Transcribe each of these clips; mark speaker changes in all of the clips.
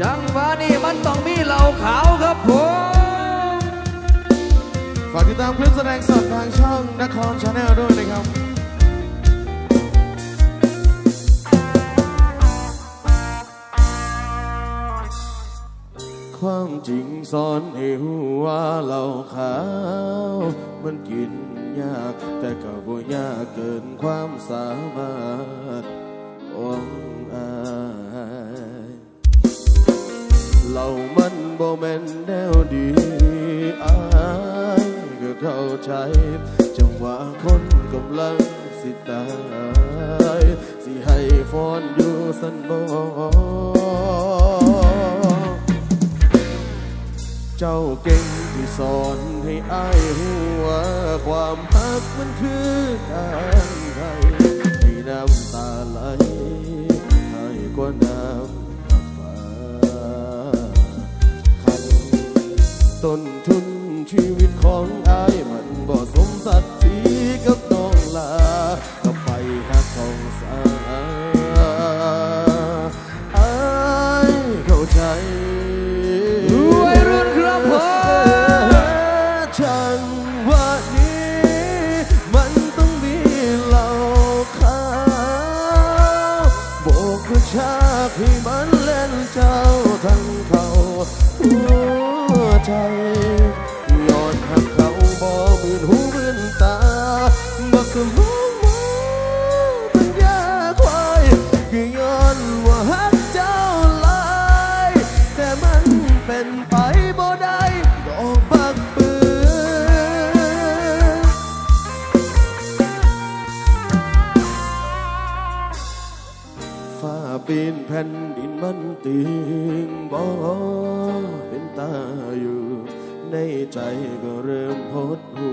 Speaker 1: จังหวะนี้มันต้องมีเหล่าขาวครับผม
Speaker 2: ฝากติดตามคลิปแสดงสดทางช่องนครชาแนลด้วยนะครับความจริงสอนให้รู้ว่าเราขาว มันกินยาก แต่ก็บ่ยากเกินความสามารถ เรามันบ่แม่นแนวดีอายก็เข้าใจ จังหวะคนกำลังสิตาย สิให้ฟอนอยู่สันบ่เจ้าเก่งที่สอนให้อายหัวความฮักมันคือการไทยให้น้ำตาไหลให้กว่า ต้นทุนชีวิตของอายมันบ่สมศักดิ์ศรีกับน้องลาก็ไปหาของสา ว่าหักเจ้าลายแต่มันเป็นไปบ่ได้ดอกบักปืนฟ้าปีนแผ่นดินมันติงบ่เป็นตาอยู่ ในใจก็เริ่มหดหู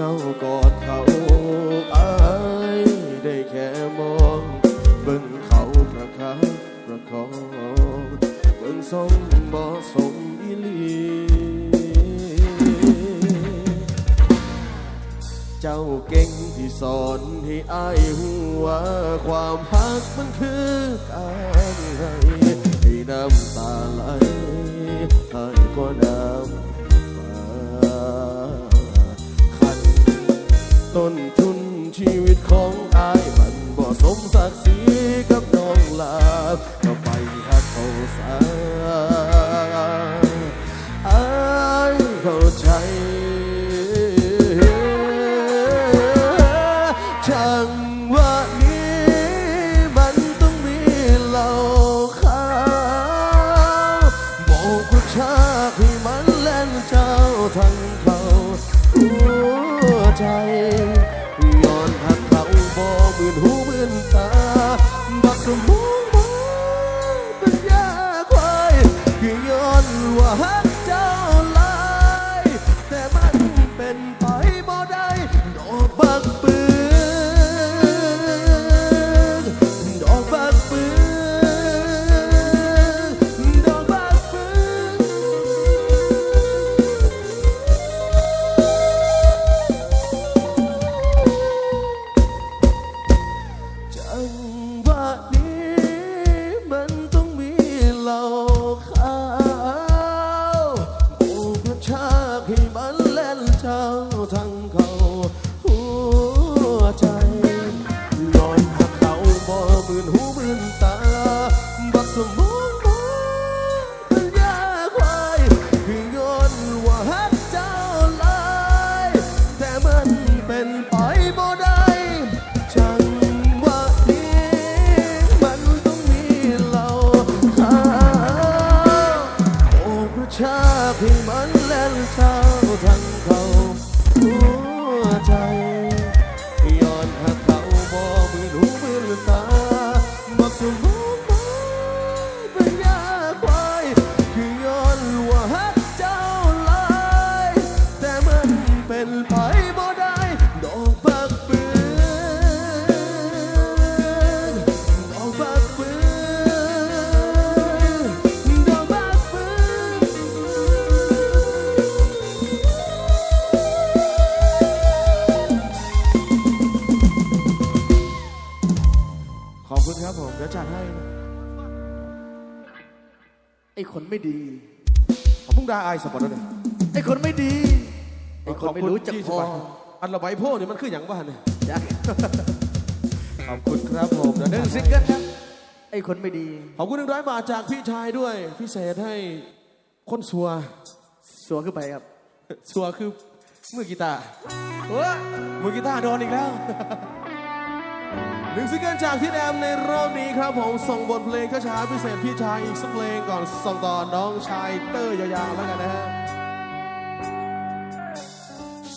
Speaker 2: เจ้ากอดเขาอายได้แค่มองเบิ่งเขาประคับประคองเบิ่งสมบ่สมอีหลีเจ้าเก่งที่สอนให้อายหัวความพักมันคือการ บ่ได้ดอกบักปืนดอกบักปืนดอกบักปืนจังหวะนี้มันต้องมีเหล่าขาวโอ้กระชากให้มัน อายสปอร์ตแล้วเนี่ย
Speaker 1: ไอ้คนไม่ดี ไอ้คนไม่รู้จักพอ
Speaker 2: อันละใบโพ่เนี่ยมันคืออย่างบ้านเนี่ย
Speaker 1: อยาก
Speaker 2: ขอบคุณครับผมเดี๋ยว
Speaker 1: หนึ่ง
Speaker 2: จัด
Speaker 1: ซิง
Speaker 2: ให้
Speaker 1: เกิลครับ ไอ้คนไม่ดี
Speaker 2: ขอบคุณหนึ่งร้อยบาทจากพี่ชายด้วย พิเศษให้คนสัว
Speaker 1: สัวขึ้นไปครับ
Speaker 2: สัวคือมือกีตาร์
Speaker 1: เฮ้ย
Speaker 2: มือกีตาร์โดนอีกแล้วห นึ่งซิงเกิลจากพี่แดมในรอบนี้ครับผมส่งบทเพลงช้าๆพิเศษพี่ชายอีกสักเพลงก่อนส่งต่อน้องชายเตอร์ยาวๆแล้วกันนะฮะ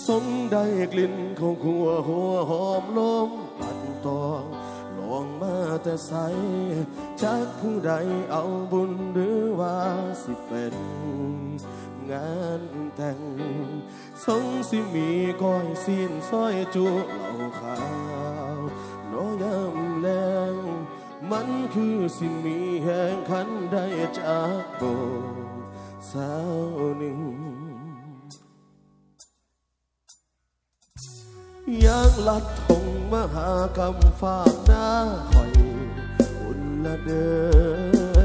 Speaker 2: สมได้กลิ่นของขัวหัวหอมลมปัดตองลองมาแต่ใสจากผู้ใดเอาบุญหรือว่าสิเป็นงานแต่งสงสิมีก้อยซีนซอยจุเหล่าขาว มันคือสิมีแห่งขันได้จากโบสาวหนึ่งยากลัดทงมหากรรมฝากหน้าคอยอุ่นละเด้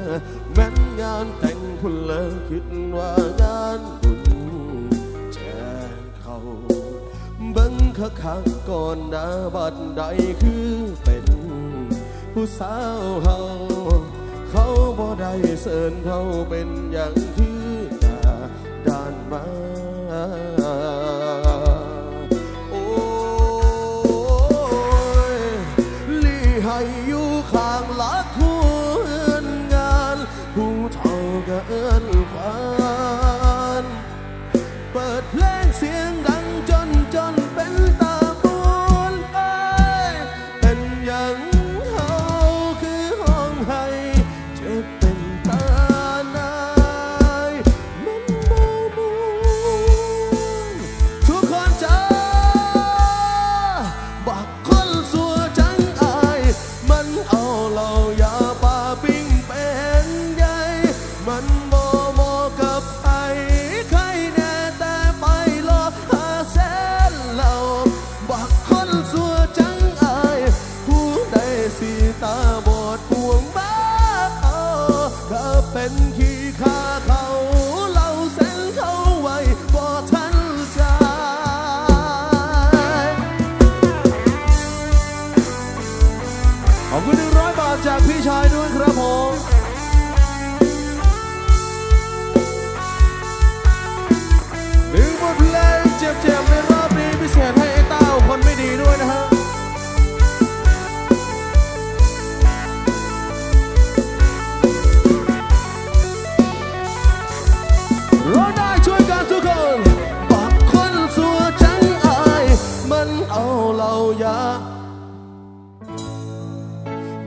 Speaker 2: อแม้นงานแต่งคุณเลิกคิดว่างานบุญแจ้งเขาเบังคักคักๆก่อนหน้าบัดใดคือเป็น ผู้สาวเฮาเขาบ่ได้เสินเขาเป็นอย่างที่หน้าด้านมา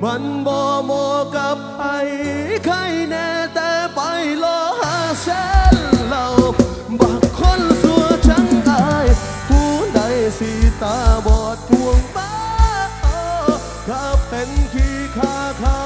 Speaker 2: มันบ่เหมาะกับไอ้ใครแน่แต่ไปรอหาแสนเหล่าบักคนสัวจังตายผู้ใดสีตาบอดพวงบ้าถ้าเป็นขี้ข้าเขา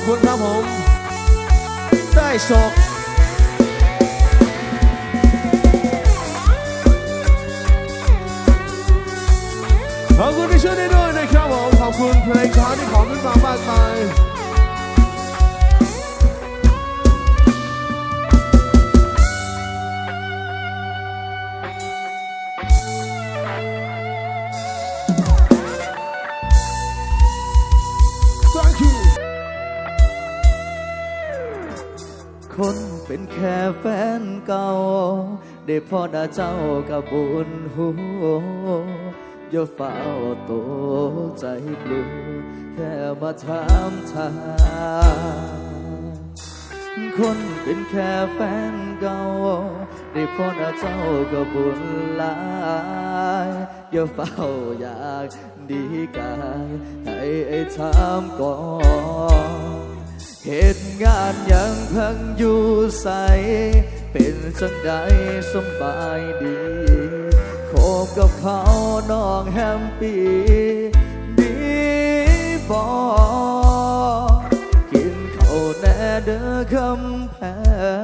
Speaker 2: อบคุณครับผมได้ศกขอบคุณที่ช่วยได้ด้วยนะครับผม ขอบคุณเพลงช้าที่ขอขึ้นมามากมาย
Speaker 1: ได้พอดาเจ้ากับบุญหูอย่าเฝ้าโตใจกลัวแค่มาถามทางคนเป็นแค่แฟนเก่าได้พอเจ้าก็บุญหลายอย่าเฝ้าอยากดีกายให้ไอ้ถามก่อนเหตุงานยังเพังอยู่ใส เป็นจังใดสบายดีโคบกับเขาน้องแฮมปีดีบอกินเขาแน่เด้อคำแพ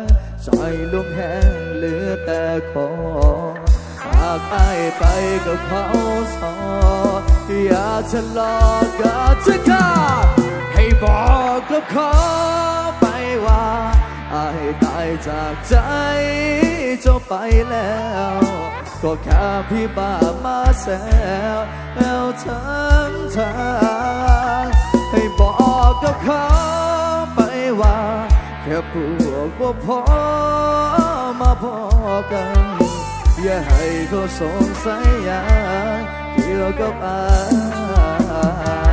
Speaker 1: งซอยลุงแห้งเหลือแต่คอหากอายไปกับเขาสออยากจะลอกก็จะขาดให้บอกกับเขาไปว่า อายตายจากใจเจ้าไปแล้ว ก็แค่พี่บ้ามาแซวแล้วทั้งทางให้บอกกับเขาไปว่า แค่พวกบ่พอมาพอกัน อย่าให้เขาสงสัยอย่างเกี่ยวกับอาย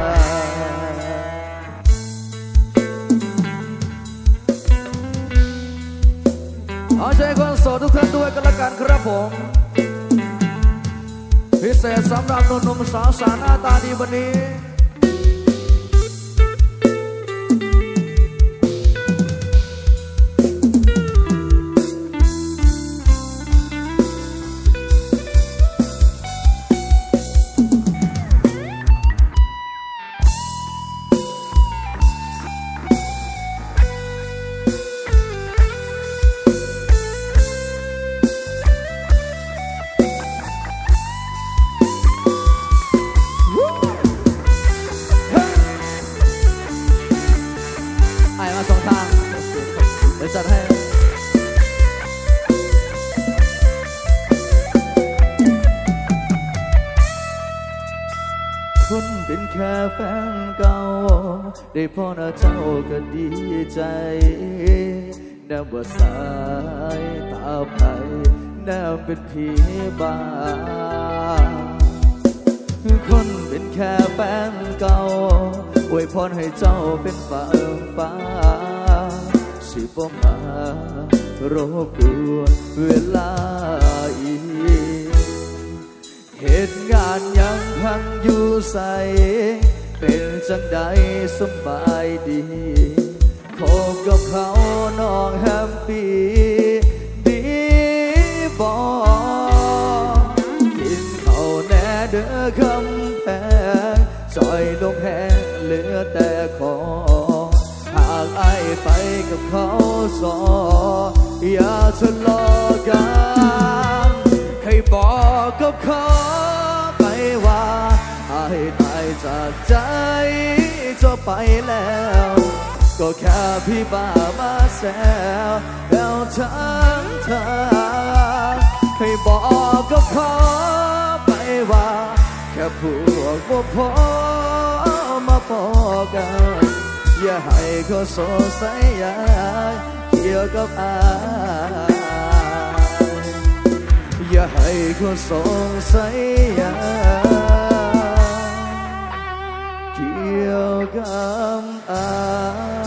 Speaker 1: ขอใจคนโสดทุกท่านด้วยกันละกันครับผม พิเศษสำหรับหนุ่มๆสาวสาวหน้าตาดีวันนี้ คนเป็นแค่แฟนเก่า ได้พอหน้าเจ้าก็ดีใจแนบว่าสายตาไผแนบเป็นผีบ้าคนเป็นแค่แฟนเก่าอวยพรให้เจ้าเป็นฟ้าฟ้า สิบ่มารบกวนเวลาอีกเหตุงานยัง พังอยู่ใส เป็นจังใดสบายดีพบกับเขาน้องแฮมปี้ดีบอกินเขาแน่เด้อคำแพงซอยลงแหงเหลือแต่คอหากไอไปกับเขาสออย่าทะเลาะกัน ให้บอกกับเขา จากใจเจะไปแล้ว ก็แค่พี่บ้ามาแซวแล้วทั้งทางให้บอกกับเขาไปว่า แค่พวกบ่พอมาพอกัน อย่าให้เขาสงสัยอย่างเกี่ยวกับอายอย่าให้เขาสงสัยอย่าง ยวกับอาย